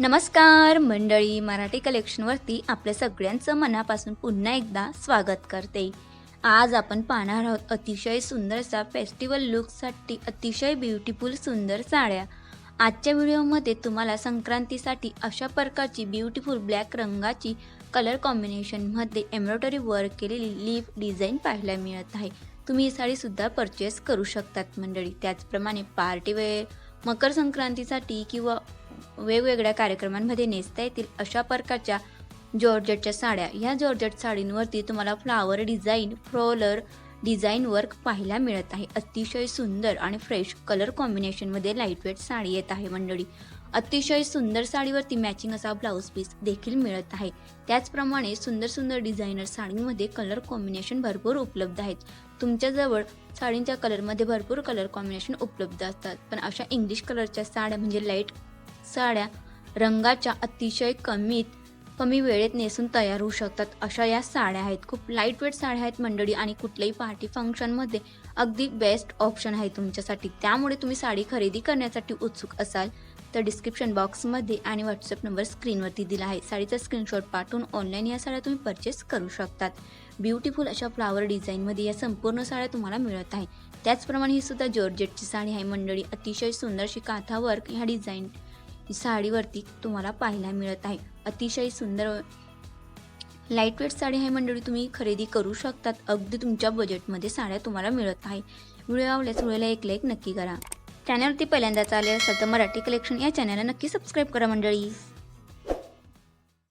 नमस्कार मंडळी. मराठी कलेक्शनवरती आपल्या सगळ्यांचं मनापासून पुन्हा एकदा स्वागत करते. आज आपण पाहणार आहोत अतिशय सुंदरसा फेस्टिवल लुकसाठी अतिशय ब्युटिफुल सुंदर साड्या. आजच्या व्हिडिओमध्ये तुम्हाला संक्रांतीसाठी अशा प्रकारची ब्युटिफुल ब्लॅक रंगाची कलर कॉम्बिनेशनमध्ये एम्ब्रॉयडरी वर्क केलेली लीफ डिझाईन पाहायला मिळत आहे. तुम्ही ही साडीसुद्धा परचेस करू शकतात मंडळी. त्याचप्रमाणे पार्टीवेअर मकर संक्रांतीसाठी किंवा वेगवेगळ्या कार्यक्रमांमध्ये नेसता येतील अशा प्रकारच्या जॉर्जेटच्या साड्या. ह्या जॉर्जेट साडींवरती तुम्हाला flower design floral design work पाहायला मिळत आहे. अतिशय सुंदर आणि फ्रेश कलर कॉम्बिनेशनमध्ये लाईटवेट साडी येत आहे मंडळी. अतिशय सुंदर साडीवरती मॅचिंग असा ब्लाऊज पीस देखील मिळत आहे. त्याचप्रमाणे सुंदर सुंदर डिझायनर साडींमध्ये कलर कॉम्बिनेशन भरपूर उपलब्ध आहेत. तुमच्याजवळ साडींच्या कलरमध्ये भरपूर कलर कॉम्बिनेशन उपलब्ध असतात. पण अशा इंग्लिश कलरच्या साड्या म्हणजे लाइट साड्या रंगाच्या अतिशय कमीत कमी वेळेत नेसून तयार होऊ शकतात. अशा या साड्या आहेत. खूप लाइट वेट साड्या आहेत मंडळी आणि कुठल्याही पार्टी फंक्शनमध्ये अगदी बेस्ट ऑप्शन आहे तुमच्यासाठी. त्यामुळे तुम्ही साडी खरेदी करण्यासाठी उत्सुक असाल तर डिस्क्रिप्शन बॉक्समध्ये आणि व्हॉट्सअप नंबर स्क्रीनवरती दिला आहे. साडीचा स्क्रीनशॉट पाठवून ऑनलाईन या साड्या तुम्ही परचेस करू शकतात. ब्युटिफुल अशा फ्लावर डिझाईनमध्ये या संपूर्ण साड्या तुम्हाला मिळत आहे. त्याचप्रमाणे ही सुद्धा जॉर्जेटची साडी आहे मंडळी. अतिशय सुंदरशी काथा वर्क ह्या डिझाईन साडीवरती तुम्हाला पाहायला मिळत आहे. अतिशय सुंदर लाईटवेट साडी आहे मंडळी तुम्ही खरेदी करू शकतात. अगदी तुमच्या बजेटमध्ये साड्या तुम्हाला मिळत आहे. व्हिडिओ आवडल्यास व्हिडिओला एक लाईक नक्की करा. चॅनलवरती पहिल्यांदाच आले असाल तर मराठी कलेक्शन या चॅनलला नक्की सबस्क्राईब करा मंडळी.